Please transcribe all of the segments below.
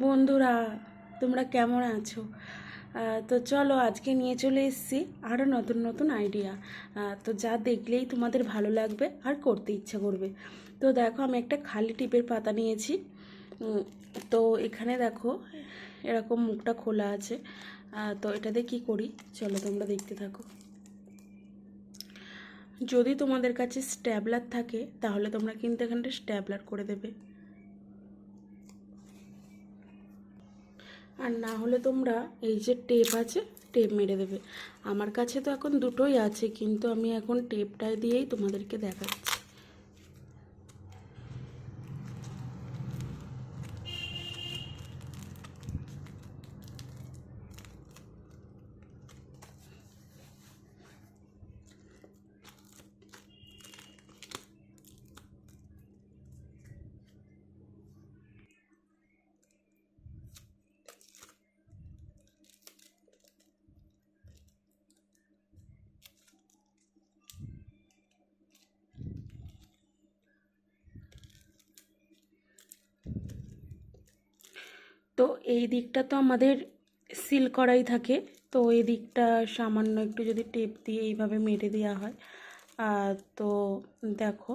বন্ধুরা, তোমরা কেমন আছো? তো চলো আজকে নিয়ে চলে এসেছি আরও নতুন নতুন আইডিয়া তো যা দেখলেই তোমাদের ভালো লাগবে আর করতে ইচ্ছা করবে। তো দেখো, আমি একটা খালি টিপের পাতা নিয়েছি। তো এখানে দেখো, এরকম মুখটা খোলা আছে। তো এটাতে কি করি? চলো তোমরা দেখতে থাকো। যদি তোমাদের কাছে স্ট্যাবলার থাকে, তাহলে তোমরা কিন্তু এখানটা স্ট্যাবলার করে দেবে। আর না হলে তোমরা এই যে টেপ আছে, টেপ মেরে দেবে। আমার কাছে তো এখন দুটোই আছে, কিন্তু আমি এখন টেপটা দিয়েই তোমাদেরকে দেখাচ্ছি। তো এই দিকটা তো আমাদের সিল করাই থাকে। তো এই দিকটা সামান্য একটু যদি টেপ দিয়ে এইভাবে মেরে দেওয়া হয় তো দেখো,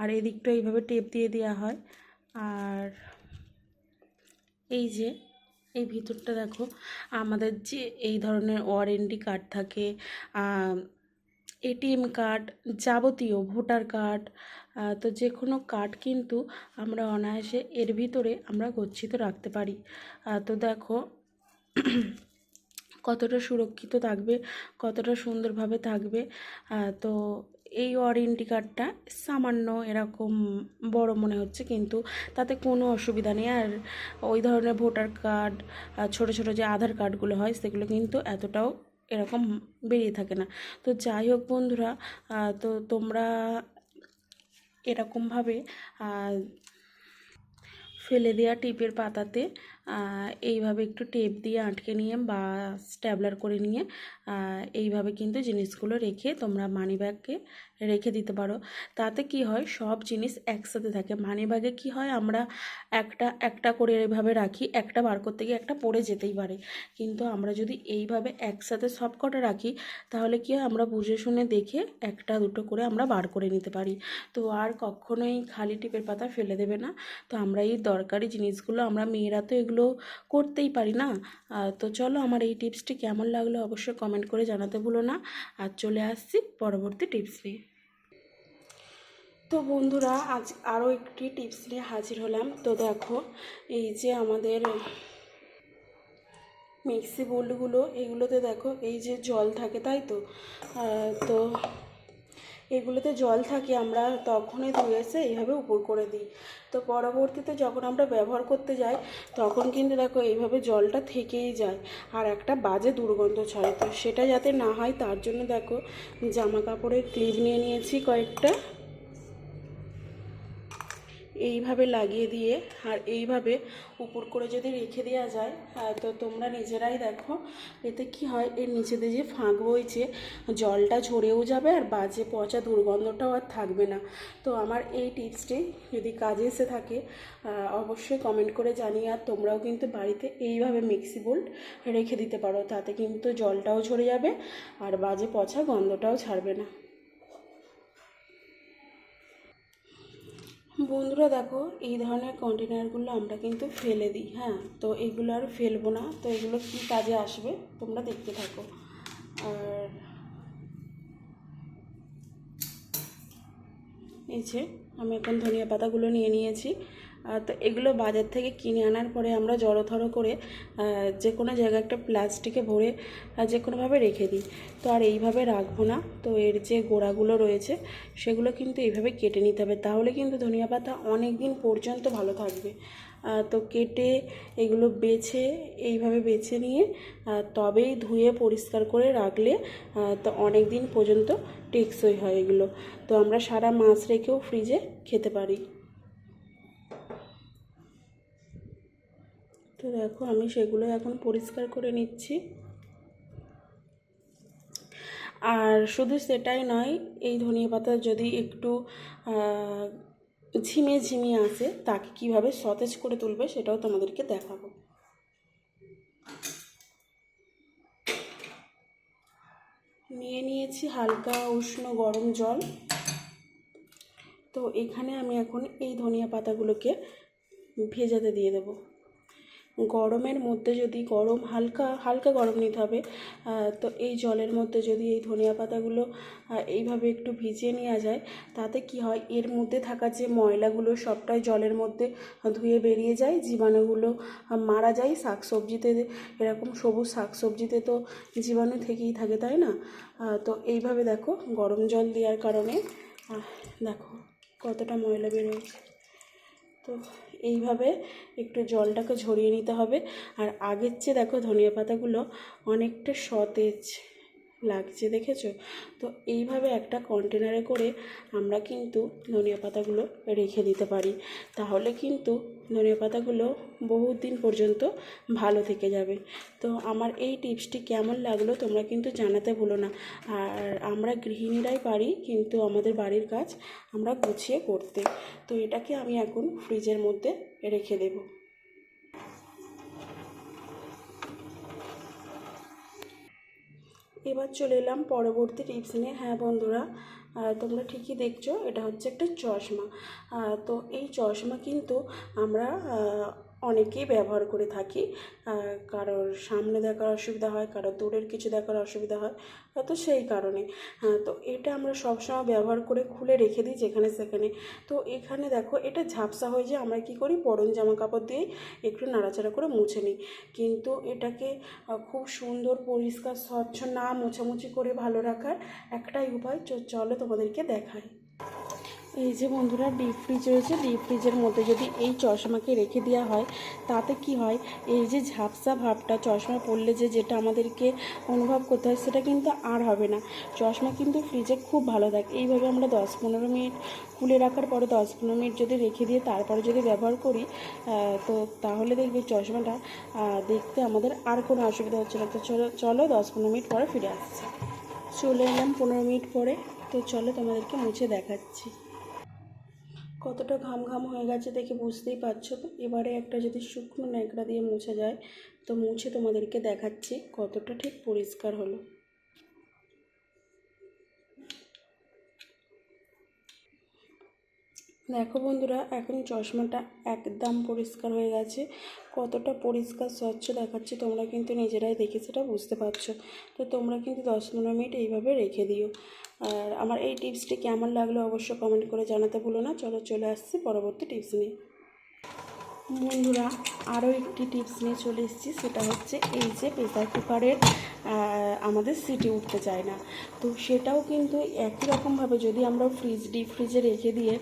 আর এই দিকটা এইভাবে টেপ দিয়ে দেওয়া হয়। আর এই যে, এই ভিতরটা দেখো, আমাদের যে এই ধরনের ওয়ারেন্টি কার্ড থাকে এটিএম কার্ড, যাবতীয় ভোটার কার্ড তো যে কোনো কার্ড কিন্তু আমরা অনায়াসে এর ভিতরে আমরা গচ্ছিত রাখতে পারি। তো দেখো, কতটা সুরক্ষিত থাকবে, কতটা সুন্দরভাবে থাকবে তো এই ওয়ারেন্টি কার্ডটা সামান্য এরকম বড় মনে হচ্ছে কিন্তু তাতে কোনো অসুবিধা নেই। আর ওই ধরনের ভোটার কার্ড ছোট ছোট যে আধার কার্ডগুলো হয় সেগুলো কিন্তু এতটাও এরকম বেরিয়ে থাকে না। তো যাই হোক বন্ধুরা তো তোমরা এরকমভাবে ফেলে দেওয়া টিপের পাতাতে এইভাবে একটু টেপ দিয়ে আটকে নিয়ে বা স্ট্যাবলার করে নিয়ে এইভাবে কিন্তু জিনিসগুলো রেখে তোমরা মানি ব্যাগে রেখে দিতে পারো। তাতে কি হয়, সব জিনিস একসাথে থাকে। মানি ব্যাগে কী হয়, আমরা একটা একটা করে এইভাবে রাখি, একটা বার করতে গিয়ে একটা পড়ে যেতেই পারে। কিন্তু আমরা যদি এইভাবে একসাথে সব কটা রাখি, তাহলে কি হয়, আমরা বুঝে শুনে দেখে একটা, দুটো করে আমরা বার করে নিতে পারি। তো আর কখনোই খালি টিপের পাতা ফেলে দেবে না। তো আমরা এই দরকারি জিনিসগুলো, আমরা মেয়েরা তো এগুলো করতেই পারি না? তো চলো আমার এই টিপসটি কেমন লাগল অবশ্যই কমেন্ট করে জানাতে ভুলো না। আর চলে আসছি পরবর্তী টিপস নিয়ে। তো বন্ধুরা, আজ আরও একটি টিপস নিয়ে হাজির হলাম। তো দেখো, এই যে আমাদের মিক্সি বোলগুলো, এগুলোতে দেখো এই যে জল থাকে, তাই তো? তো এগুলোতে জল থাকে, আমরা তখনই ধুয়ে এসে এইভাবে উপর করে দিই। তো পরবর্তীতে যখন আমরা ব্যবহার করতে যাই, তখন কিন্তু দেখো এইভাবে জলটা থেকেই যায় আর একটা বাজে দুর্গন্ধ ছড়ে তো সেটা যাতে না হয়, তার জন্য দেখো জামা কাপড়ের ক্লিপ নিয়ে নিয়েছি কয়েকটা। এইভাবে লাগিয়ে দিয়ে আর এইভাবে উপর করে যদি রেখে দেওয়া যায় আহ, তো তোমরা নিজেরাই দেখো এতে কি হয় এর নিচেতে যে ফাঁক বইছে জলটা ঝরেও যাবে আর বাজে পচা দুর্গন্ধটাও আর থাকবে না। তো আমার এই টিপসটি যদি কাজে এসে থাকে অবশ্যই কমেন্ট করে জানিয়ে আর তোমরাও কিন্তু বাড়িতে এইভাবে মিক্সি বোল্ট রেখে দিতে পারো তাতে কিন্তু জলটাও ঝরে যাবে আর বাজে পচা গন্ধটাও ছাড়বে না। বন্ধুরা দেখো, এই ধরনের কন্টেনারগুলো আমরা কিন্তু ফেলে দিই হ্যাঁ? তো এগুলো আর ফেলব না। তো এগুলো কী কাজে আসবে? তোমরা দেখতে থাকো। আর এই যে, আমি এখন ধনিয়া পাতাগুলো নিয়ে নিয়েছি। তো এগুলো বাজার থেকে কিনে আনার পরে আমরা জড়োথড়ো করে যে কোনো জায়গায় একটা প্লাস্টিকে ভরে যে কোনোভাবে রেখে দিই। তো আর এইভাবে রাখব না। তো এর যে গোড়াগুলো রয়েছে, সেগুলো কিন্তু এইভাবে কেটে নিতে হবে। তাহলে কিন্তু ধনিয়া পাতা অনেক দিন পর্যন্ত ভালো থাকবে। তো কেটে এগুলো বেছে, এইভাবে বেছে নিয়ে তবেই ধুয়ে পরিষ্কার করে রাখলে তো অনেক দিন পর্যন্ত টেকসই হয় এগুলো। তো আমরা সারা মাছ রেখেও ফ্রিজে খেতে পারি। তো দেখো আমি সেগুলো এখন পরিষ্কার করে নিচ্ছি। আর শুধু সেটাই নয়, এই ধনিয়া পাতা যদি একটু ঝিমিয়ে ঝিমিয়ে আসে, তাকে কীভাবে সতেজ করে তুলবে সেটাও তোমাদেরকে দেখাবো। নিয়ে নিয়েছি হালকা উষ্ণ গরম জল। তো এখানে আমি এখন এই ধনিয়া পাতাগুলোকে ভেজাতে দিয়ে দেবো। গরমের মধ্যে যদি গরম হালকা হালকা গরম নিতে হবে তো এই জলের মধ্যে যদি এই ধনিয়া পাতাগুলো এইভাবে একটু ভিজিয়ে নেওয়া যায়, তাতে কি হয়, এর মধ্যে থাকা যে ময়লাগুলো সবটাই জলের মধ্যে ধুয়ে বেরিয়ে যায়, জীবাণুগুলো মারা যায় শাক সবজিতে এরকম সবুজ শাক সবজিতে তো জীবাণু থেকেই থাকে, তাই না? তো এইভাবে দেখো, গরম জল দেওয়ার কারণে দেখো কতটা ময়লা বেরোয়েছে তো এইভাবে একটু জলটাকে ঝরিয়ে নিতে হবে। আর আগের চেয়ে দেখো ধনিয়া পাতাগুলো অনেকটা সতেজ লাগছে, দেখেছ? তো এইভাবে একটা কন্টেনারে করে আমরা কিন্তু ধনিয়া পাতাগুলো রেখে দিতে পারি। তাহলে কিন্তু ধনিয়া পাতাগুলো বহুত দিন পর্যন্ত ভালো থেকে যাবে। তো আমার এই টিপসটি কেমন লাগল তোমরা কিন্তু জানাতে ভুলো না। আর আমরা গৃহিণীরাই পারি কিন্তু আমাদের বাড়ির কাজ আমরা গুছিয়ে করতে। তো এটাকে আমি এখন ফ্রিজের মধ্যে রেখে দেবো। এবার চলে এলাম পরবর্তী টিপস নিয়ে। হ্যাঁ বন্ধুরা তোমরা ঠিকই দেখছ এটা হচ্ছে একটা চশমা। তো এই চশমা কিন্তু আমরা অনেকেই ব্যবহার করে থাকি কারোর সামনে দেখার অসুবিধা হয় কারোর দূরের কিছু দেখার অসুবিধা হয় তো সেই কারণে আহ, তো এটা আমরা সবসময় ব্যবহার করে খুলে রেখে দিই যেখানে সেখানে। তো এখানে দেখো এটা ঝাপসা হয়ে যায় আমরা কি করি পরন জামা কাপড় দিয়ে একটু নাড়াচাড়া করে মুছে নিই। কিন্তু এটাকে খুব সুন্দর পরিষ্কার স্বচ্ছ না মোছামুছি করে ভালো রাখার একটাই উপায় চলো তোমাদেরকে দেখাই। এই যে বন্ধুরা ডিপ ফ্রিজ রয়েছে। ডিপ ফ্রিজের মধ্যে যদি এই চশমাকে রেখে দেওয়া হয়, তাতে কি হয়? এই যে ঝাপসা ভাবটা, চশমা পরলে যে যেটা আমাদেরকে অনুভব করতে হয়, সেটা কিন্তু আর হবে না। চশমা কিন্তু ফ্রিজে খুব ভালো থাকে। এইভাবে আমরা দশ পনেরো মিনিট খুলে রাখার পরে দশ পনেরো মিনিট যদি রেখে দিয়ে তারপরে যদি ব্যবহার করি তো তাহলে দেখবে চশমাটা দেখতে আমাদের আর কোনো অসুবিধা হচ্ছে না। তো চলো চলো দশ পনেরো মিনিট পরে ফিরে আসছি। চলে এলাম পনেরো মিনিট পরে। তো চলো তোমাদেরকে মুছে দেখাচ্ছি। কতটা ঘাম ঘাম হয়ে গেছে দেখে বুঝতেই পারছ তো? এবারে একটা যদি শুকনো ন্যাকড়া দিয়ে মুছে যায়, তো মুছে তোমাদেরকে দেখাচ্ছি কতটা ঠিক পরিষ্কার হলো। দেখো বন্ধুরা, এখন চশমাটা একদম পরিষ্কার হয়ে গেছে। কতটা পরিষ্কার, স্বচ্ছ দেখাচ্ছে তোমরা কিন্তু নিজেরাই দেখে সেটা বুঝতে পারছ। তো তোমরা কিন্তু দশ পনেরো মিনিট এইভাবে রেখে দিও। আর আমার এই টিপসটি কেমন লাগল অবশ্য কমেন্ট করে জানাতে ভুলো না। চলো চলে আসছি পরবর্তী টিপস নিয়ে। বন্ধুরা, আরও একটি টিপস নিয়ে চলে এসেছি। সেটা হচ্ছে এই যে প্রেসার কুকারের আমাদের সিটি উঠতে চায় না। তো সেটাও কিন্তু একই রকমভাবে যদি আমরা ফ্রিজ, ডিপ ফ্রিজে রেখে দিয়ে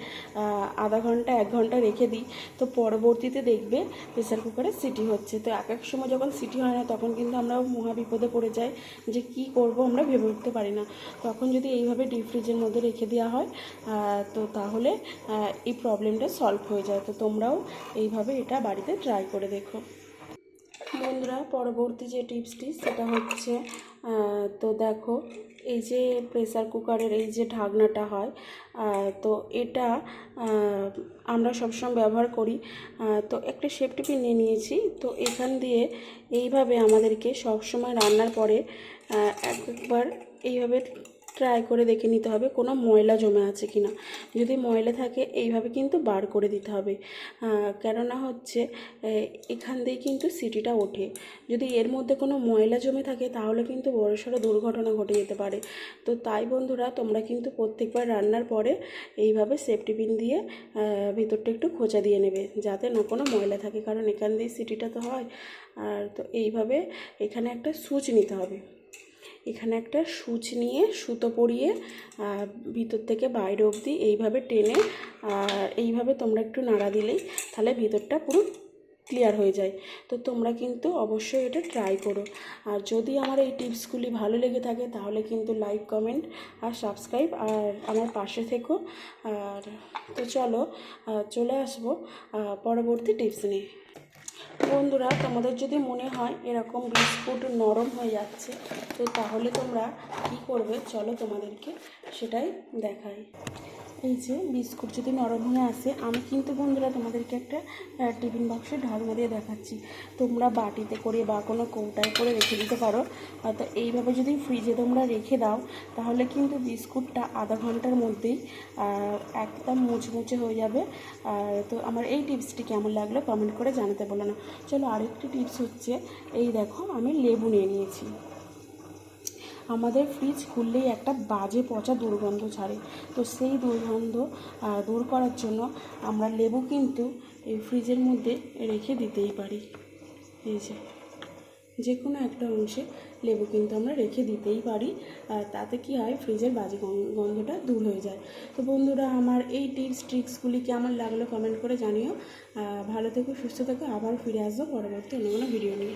আধা ঘণ্টা, এক ঘণ্টা রেখে দিই, তো পরবর্তীতে দেখবে প্রেসার কুকারে সিটি হচ্ছে। তো এক এক সময় যখন সিটি হয় না, তখন কিন্তু আমরা মহা বিপদে পড়ে যাই যে কি করব আমরা ভেবে উঠতে পারি না। তখন যদি এইভাবে ডিপ ফ্রিজের মধ্যে রেখে দেওয়া হয় তো তাহলে এই প্রবলেমটা সলভ হয়ে যায়। তো তোমরাও এইভাবে এটা বাড়িতে ট্রাই করে দেখো। বন্ধুরা, পরবর্তী যে টিপসটি সেটা হচ্ছে তো দেখো, এই যে প্রেসার কুকারের এই যে ঢাকনাটা হয় তো এটা আমরা সবসময় ব্যবহার করি তো একটা সেফটি পিন নিয়ে নিয়েছি, তো এখান দিয়ে এইভাবে আমাদেরকে সবসময় রান্নার পরে একবার এইভাবে ট্রাই করে দেখে নিতে হবে কোনো ময়লা জমে আছে কি না যদি ময়লা থাকে, এইভাবে কিন্তু বার করে দিতে হবে। কেননা হচ্ছে এখান দিয়ে কিন্তু সিটিটা ওঠে। যদি এর মধ্যে কোনো ময়লা জমে থাকে, তাহলে কিন্তু বড়সড় দুর্ঘটনা ঘটে যেতে পারে। তো তাই বন্ধুরা, তোমরা কিন্তু প্রত্যেকবার রান্নার পরে এইভাবে সেফটি পিন দিয়ে ভিতরটা একটু খোঁচা দিয়ে নেবে, যাতে না, কোনো ময়লা থাকে। কারণ এখান দিয়ে সিটিটা তো হয়, আর তো এইভাবে এখানে একটা সুচ নিতে হবে। এখানে একটা সুচ নিয়ে সুতো পরিয়ে ভিতর থেকে বাইরে অবধি এইভাবে টেনে এইভাবে তোমরা একটু নাড়া দিলেই তাহলে ভিতরটা পুরো ক্লিয়ার হয়ে যায়। তো তোমরা কিন্তু অবশ্যই এটা ট্রাই করো। আর যদি আমার এই টিপসগুলি ভালো লেগে থাকে তাহলে কিন্তু লাইক, কমেন্ট আর সাবস্ক্রাইব আর আমার পাশে থেকো। আর তো চলো চলে আসব পরবর্তী টিপস নিয়ে। বন্ধুরা, তোমাদের যদি মনে হয় এরকম বিস্কুট নরম হয়ে যাচ্ছে, তো তাহলে তোমরা কি করবে? চলো তোমাদেরকে সেটাই দেখাই। এই যে বিস্কুট যদি নরম হয়ে আসে, আমি কিন্তু বন্ধুরা তোমাদেরকে একটা টিফিন বক্সে ঢাল দিয়ে দেখাচ্ছি। তোমরা বাটিতে করে বা কোনো কৌটায় করে রেখে দিতে পারো। তো এইভাবে যদি ফ্রিজে তোমরা রেখে দাও, তাহলে কিন্তু বিস্কুটটা আধা ঘণ্টার মধ্যেই একদম মুচমুচে হয়ে যাবে। আর তো আমার এই টিপসটি কেমন লাগল কমেন্ট করে জানাতে বলো না। চলো আরেকটি টিপস হচ্ছে, এই দেখো আমি লেবু নিয়ে নিয়েছি। আমাদের ফ্রিজ খুললেই একটা বাজে পচা দুর্গন্ধ ছাড়ে। তো সেই দুর্গন্ধ দূর করার জন্য আমরা লেবু কিন্তু এই ফ্রিজের মধ্যে রেখে দিতেই পারি। এই যে যে কোনো একটা অংশে লেবু কিন্তু আমরা রেখে দিতেই পারি তাতে কি হয় ফ্রিজের বাজে গন- গন্ধটা দূর হয়ে যায়। তো বন্ধুরা, আমার এই টিপস ট্রিক্সগুলি কেমন লাগল কমেন্ট করে জানিও। ভালো থেকো, সুস্থ থেকো, আবার ফিরে আসব পরবর্তী অন্য কোনো ভিডিও নিয়ে।